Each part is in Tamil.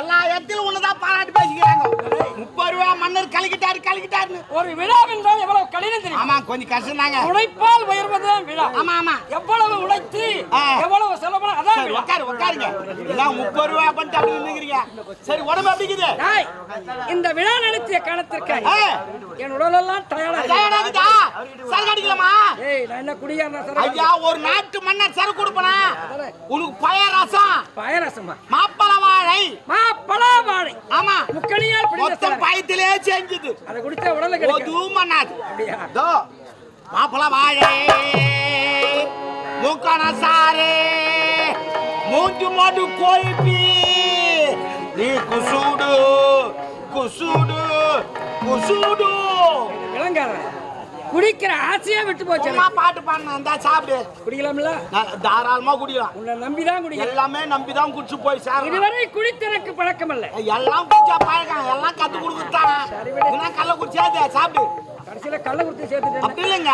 எல்லா இடத்திலும் ஒண்ணுதான் பாராட்டி பேசிக்கிறாங்க. முப்பது விழா மன்னர் கலக்கிட்டாரு கலக்கிட்டாருன்னு. ஒரு விழாவென்றால் எவ்வளவு கடினம் தெரியும்? ஆமா கொஞ்சம் கஷ்டம் தாங்க உழைப்பால் உயர்வதுதான் விழா. ஆமா ஆமா. எவ்வளவு உழைத்து. எவ்வளவு செலவு அதான் உட்காரு உட்காருங்க இதான் முப்பது ரூபா பண்ணிட்டு அப்படி நின்னுக்கிறீங்க. சரி உடம்பு டேய், இந்த விழா நடத்திய காலத்திற்கு. என் உடலெல்லாம் டயர்டா டயர்டா இருக்குதா. சரக்கு அடிக்கலாமா? ஏய் நான் என்ன குடியாரனா சார் ஐயா ஒரு நாட்டு மன்னர் சரக்கு கொடுப்பனா? உனக்கு பய ரசம். பாயரசமா மாப்பழ வாழை. மா பலா வாழை. ஆமா. முக்கணியால் மொத்தம். பயத்திலே செஞ்சது. அதை குடிச்சா உடல கிடைக்கும். எதுவும் பண்ணாது. அப்படியா? தோ மாப்பழ வாழை மூக்கான சாரே. மூஞ்சு மாடு கோழிப்பி. நீ குசூடு குசூடு குசூடு. விளங்காத குடிக்கிற ஆசையா விட்டு போச்சு. பாட்டு பாடின இந்தா சாப்பிடு. குடிக்கலாம்ல? தாராளமா குடிக்கலாம். உன்னை நம்பிதான் குடிக்கிறேன். எல்லாமே நம்பி தான் குடிச்சு போய் சார் இதுவரை குடித்தனக்கு பழக்கம் இல்ல எல்லாம் குடிச்சா பழக்கம் எல்லாம் கத்து கொடுக்குறான் என்ன கள்ள குடிச்சாது சாப்பிடு. கடைசியில கள்ள குடித்து சேர்த்துட்டேன் அப்படி இல்லைங்க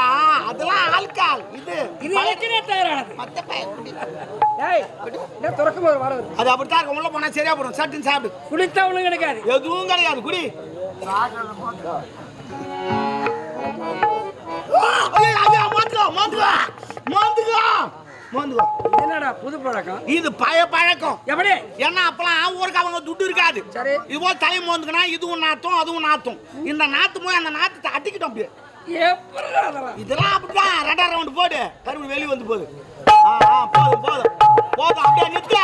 அதெல்லாம் ஆல்கால் இது இது எனக்குனே தயாரானது. மத்த. ஏய் என்ன திறக்கும் போது வர அது அப்படித்தான் இருக்கும். உள்ள போனா சரியா போடும். சட்டுன்னு சாப்பிடு. குடித்தா ஒண்ணும் கிடைக்காது. எதுவும் கிடையாது. குடி. ஐயோ, ஐயோ, மாந்துக்கோ, மாந்துக்கோ, என்னடா புது பழக்கம்? இது பழைய பழக்கம். எப்படி? ஏன்னா அப்பெல்லாம் ஊருக்கு அவங்க துட்டு இருக்காது. சரி. இது போல் தலை மோந்துக்குனா இதுவும் நாத்தும் அதுவும் நாத்தும். இந்த நாத்து போய் அந்த நாத்தை அட்டிக்கிட்டோம் அப்படியே. இதெல்லாம் அப்படிதான். ரெண்டா ரவுண்ட் போடு. கரும்பு வெளியே வந்து போகுது. ஆ ஆ போதும் போதும். போதும். அப்படியே நித்து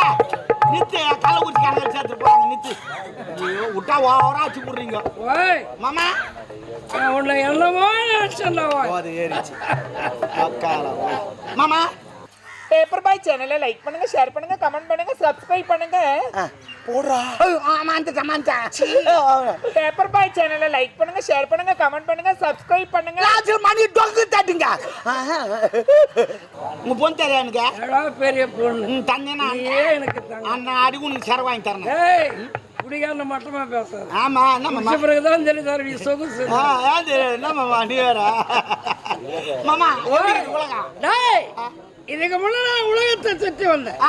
நித்து கள்ளக்குறிச்சி கணக்கு சேர்த்து போறாங்க. நித்து ஐயோ விட்டா ஓவரா வச்சு போடுறீங்க. ஓய். மாமா. உன்னை என்னமோ நினைச்சேன்டா ஓய். போது ஏறிச்சு. மாமா. பேப்பர் பாய் சேனலை லைக் பண்ணுங்க ஷேர் பண்ணுங்க கமெண்ட் பண்ணுங்க சப்ஸ்கிரைப் பண்ணுங்க. போடுறா. ஆமாந்த சமாந்தா பேப்பர் பாய் சேனலை லைக் பண்ணுங்க ஷேர் பண்ணுங்க கமெண்ட் பண்ணுங்க சப்ஸ்கிரைப் பண்ணுங்க. லாஸ்ட் மணி டொங்கு தட்டுங்க. உங்க பொண்ணு தெரியா எனக்கு பெரிய பொண்ணு. தந்தேனா எனக்கு அண்ணன் அடி உனக்கு சேர வாங்கி தரணும் குடிகாரன மட்டமா பேசாத ஆமா என்ன பிறகுதான் தெரியுது நீ சொகுசு. ஆ, ஏது, என்ன மாமா நீ வேற? மாமா உலகம் டேய் இதுக்கு முன்ன நான் உலகத்தை சுற்றி வந்தேன்.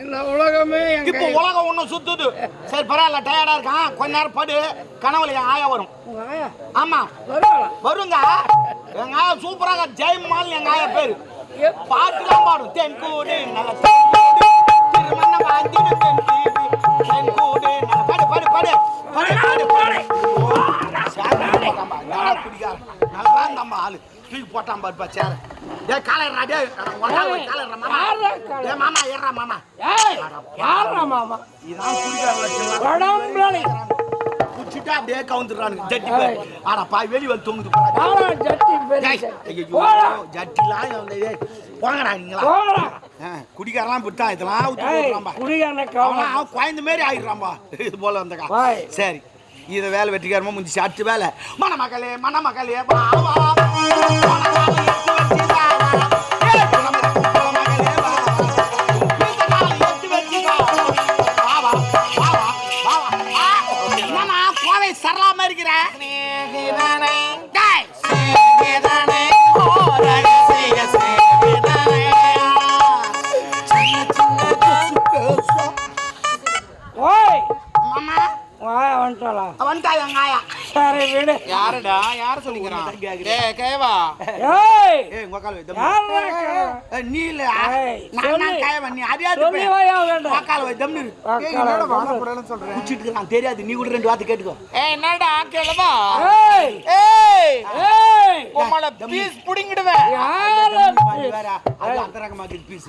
இந்த உலகமே இப்போ. உலகம் ஒன்றும் சுத்துது. சரி பரவாயில்ல டயர்டா இருக்கான். கொஞ்ச நேரம் படு. கனவுல என் ஆயா வரும். ஆமா. வருங்க. எங்க ஆயா சூப்பராக ஜெயமால் எங்க ஆயா பேரு. பாட்டுலாம் பாடும். தென்கூடு நல்ல தென்கூடு திருமண வாங்கிடு தென்கூடு நல்ல பாடு பாடு பாடு. பாடு பாடு பாடு. நல்லா இருந்தாம்பா ஆளு. தூக்கி போட்டான் பாருப்பா சேர. டே காலர்ரா டே காலர்ரா மாமா. ஏறா மாமா ஏய் யாரா மாமா? இதான் குடிக்கார லட்சணம். வடம்பளி. குடிச்சிட்டு அப்படியே கவுந்துடுறானுங்க ஜட்டி பேர். ஆனா பாய் வெளி வந்து தொங்குது பாரு. யாரா ஜட்டி டேய், ஐயையோ, போடா. ஜட்டிலாம் இல்லை, ஏய், போங்கடா நீங்களா போடா. ஆ, குடிக்காரலாம் விட்டா இதெல்லாம் ஊத்தி ஏய் போடுறான்பா. குடிகாரன கவனம் அவன் குழந்தை மாரி ஆயிடுறான்பா. இது போல வந்தக்கா. சரி. இத வேலை வெற்றிகரமா முடிஞ்சு சாப்பிட்டு வேலை. மணமகளே மணமகளே வா வா என்னம்மா, கோவை சரளாம இருக்கிற? டேய், சிநேகிதனே. சின்ன சின்ன பேசும். ஓய்! மாமா. வந்துட்டாளா ஆயா? சரி விடு. யாருடா? யார சொல்லிக்கிறான் டேய் கேவா. ஏய் ஏய் உங்க கால் வை தம்பி. யாரா கவனம்? ஏய், நீ இல்ல. நான். தான் காயவன் நீ அறியாது சொல்லி வாயா வேண்டாம் சொல்றேன் குடிச்சிட்டு இருக்கான். தெரியாது. நீ கூட ரெண்டு வார்த்தை கேட்டுக்கோ. ஏய் என்னடா? கேளவா ஏய். ஏய். ஏய். உம்மள பீஸ் புடிங்கிடுவேன். அது பீஸ்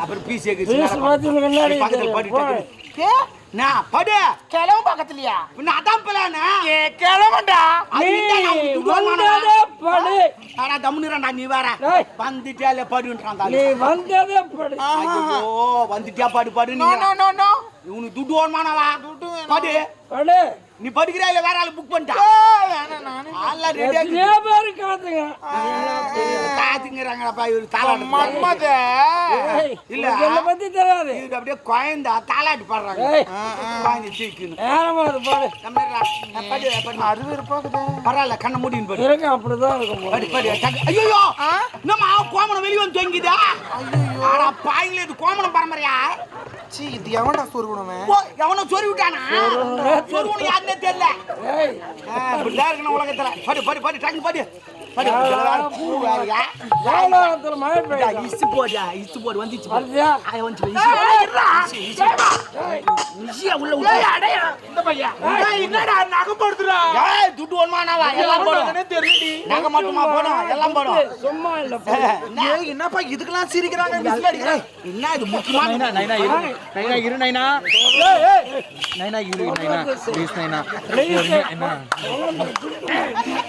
அப்புறம் பீஸ் பீஸ் பக்கத்துல படி. நான் படு. கிளவு பக்கத்துலயா? பின்ன அதான் பிளானு வந்ததே படு. ஆனா தம்முனுறான்டா நீ வேற. வந்துட்டே படுன்றான் நீ வந்ததே படு. ஐயோ வந்துட்டியா படு படு நோ நீ நோ நோ உனக்கு துட்டு ஓடமானவா துட்டு படு. படு. நீ படிக்கிற இல்ல வேற ஆளு புக் பண்ணிட்டா? ஆள்லாம் ரெடியா எத்தனையோ பேர் காத்துங்க. இவரு இல்ல. என்னை பத்தி தெரியாது? இவரு அப்படியே குழந்தா தாளாட்டு பாடுறாங்க. குழந்தை தூக்கின்னு. நேரமா அது பாடு. அறுபது இருப்பாக்குது பரவாயில்ல கண்ணை மூடின்னு போடு. இருங்க அப்படிதான் இருக்கும். படி படி. ஐயோ என்னம்மா கோமணம் வெளியே வந்து தொங்கிதா? ஆனா பாயில இது கோமணம் பரம்பரையா? சீ இது எவன்டா சொருகணுமே ஓ, எவனோ சொறி விட்டானா சொருவனு யாருன்னே தெரியல இப்படிதான் இருக்கணும் உலகத்துல படி படி படி டக்கு படி படி இதுல வேற பூ வேறயா வேளாணத்துல மழை பெய்யுது இஸ்து போடியா இஸ்து போடு வந்துச்சு வந்துச்சு இசு. இசியா உள்ள விட்டு. இந்த பையன். ஏய், என்னடா ஏய், துட்டு ஒண்ணுமானாவா? எல்லாம் போடும். தெரியலடி நகை மட்டுமா போடும்? எல்லாம் போடும். சும்மா இல்ல ஏய் என்னப்பா இதுக்கெல்லாம் சிரிக்கிறாங்க? விசில் அடிக்கிறாங்க என்ன இது முக்கியமான நைனா இரு. நைனா இரு நைனா. நைனா இரு நைனா. ப்ளீஸ் நைனா. என்ன?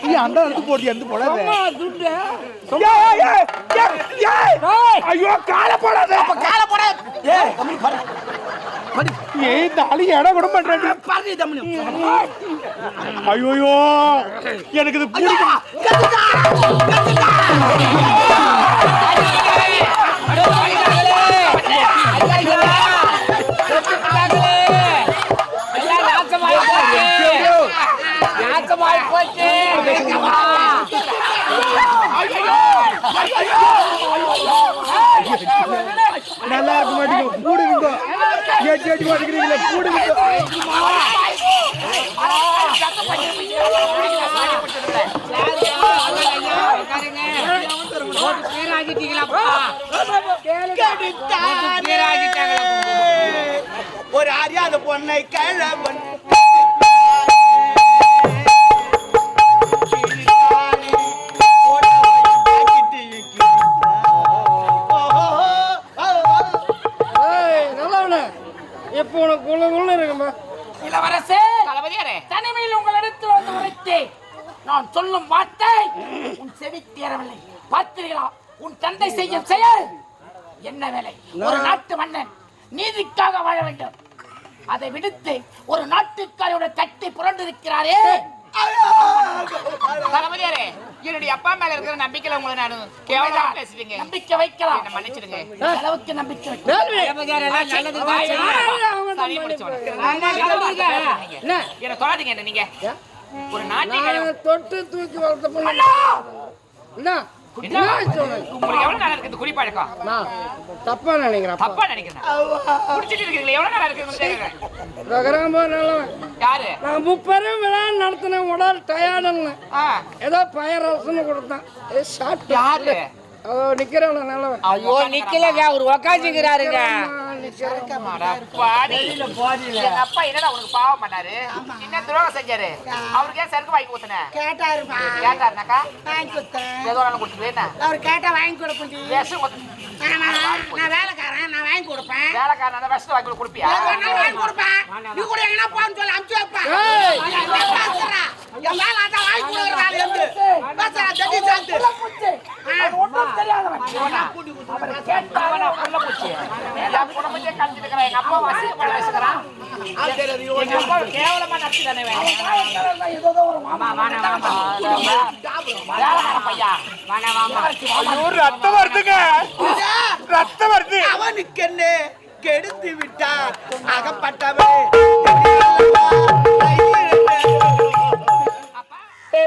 நீ அந்த இடத்துக்கு போடி போடாத. சும்மா துட்டு ஐயோ கால போடாத. அப்ப காலை போட ஏய் கம்மி பாரு படி ஏய் ஆளு இடம் கூட பண்றாடி பாரு தம்மனி ஐயோயோ. எனக்கு இது ஐயோ பிடிக்கும் கத்துடா கத்துடா நல்லா ஏற்றி ஏற்றி மாட்டேங்கிறீங்களே கூடுங்க ஒரு அறியாத பொண்ணை கிழவன். இப்போ உனக்கு உள்ள உள்ள இருக்குமா இளவரசே! தளபதியாரே! தனிமையில் உங்களிடத்தில் வந்து உரைத்தேன். நான் சொல்லும் வார்த்தை உன் செவிக்கு ஏறவில்லை பார்த்தீர்களா உன் தந்தை செய்யும் செயல். என்ன வேலை? ஒரு நாட்டு மன்னன் நீதிக்காக வாழ வேண்டும். அதை விடுத்து ஒரு நாட்டுக்காரோட தட்டி புரண்டிருக்கிறாரே. தளபதியாரே என்னுடைய அப்பா மேல இருக்கிற நம்பிக்கையில உங்களை நான் கேவலமா பேசுவீங்க. நம்பிக்கை வைக்கலாம். என்ன மன்னிச்சிடுங்க. அளவுக்கு நம்பிக்கை வைக்கலாம். என்ன? தொடாதீங்க என்ன நீங்க. ஒரு தொட்டு தூக்கி வளர்த்த பொண்ணு. என்ன? உங்களுக்கு எவ்வளவு நாளா இருக்கு இந்த குடிப்பழக்கம் நான் தப்பா நினைக்கிறேன் தப்பா நினைக்கிறேன் குடிச்சிட்டு இருக்கீங்களா எவ்வளவு நாளா இருக்கு ரகராம்பா நல்லவன் யாரு? நான் முப்பெரும் விழா நடத்தினேன் உடல் டயர்டுன்னு. ஏதோ பயரசுன்னு கொடுத்தான். ஏ சாப்பிட்டு யாரு? நிக்கிறவன நல்லவன். ஐயோ நிக்கலங்க அவர். எங்க அப்பா என்னடா உனக்கு பாவம் பண்ணாரு? என்ன துரோகம் செஞ்சாரு? அவருக்கு ஏன் சரக்கு வாங்கி ஊத்துன கேட்டாருப்பா. கேட்டாருனாக்கா? வாங்கி கொடுத்தேன். ஏதோ நாள் கொடுத்துருவேன் என்ன அவர் கேட்டா வாங்கி கொடுப்பேன் விஷம் நான் வேலைக்காரன் நான் வாங்கி கொடுப்பேன். வேலைக்காரன் அந்த விஷத்தை வாங்கி கொடுப்பியா? நான் வாங்கி கொடுப்பேன். நீ கூட எங்கன்னா போன்னு சொல்லி அமுச்சு வைப்பேன் ஏய்! பேசுறா. என் மேல அதான் வாங்கி கொடுக்குற வேலை இருந்து பேசுறா தட்டி சாந்து இவனா? இவனா புள்ள பூச்சி? என் குடும்பத்தையே கழிச்சிட்டு இருக்கிறான். எங்க அப்பா அசிங்கப்பட வச்சுக்கிறான். எங்க அப்பா கேவலமா நடத்திட்டானே இவன். ஆமா, வாணா, வாமா. வேலைக்கார பையா. வாணா, வாமா. ஐயோ ரத்தம் வருதுங்க ரத்தம் வருது அவனுக்கு என்ன கெடுத்து விட்டார் அகப்பட்டவே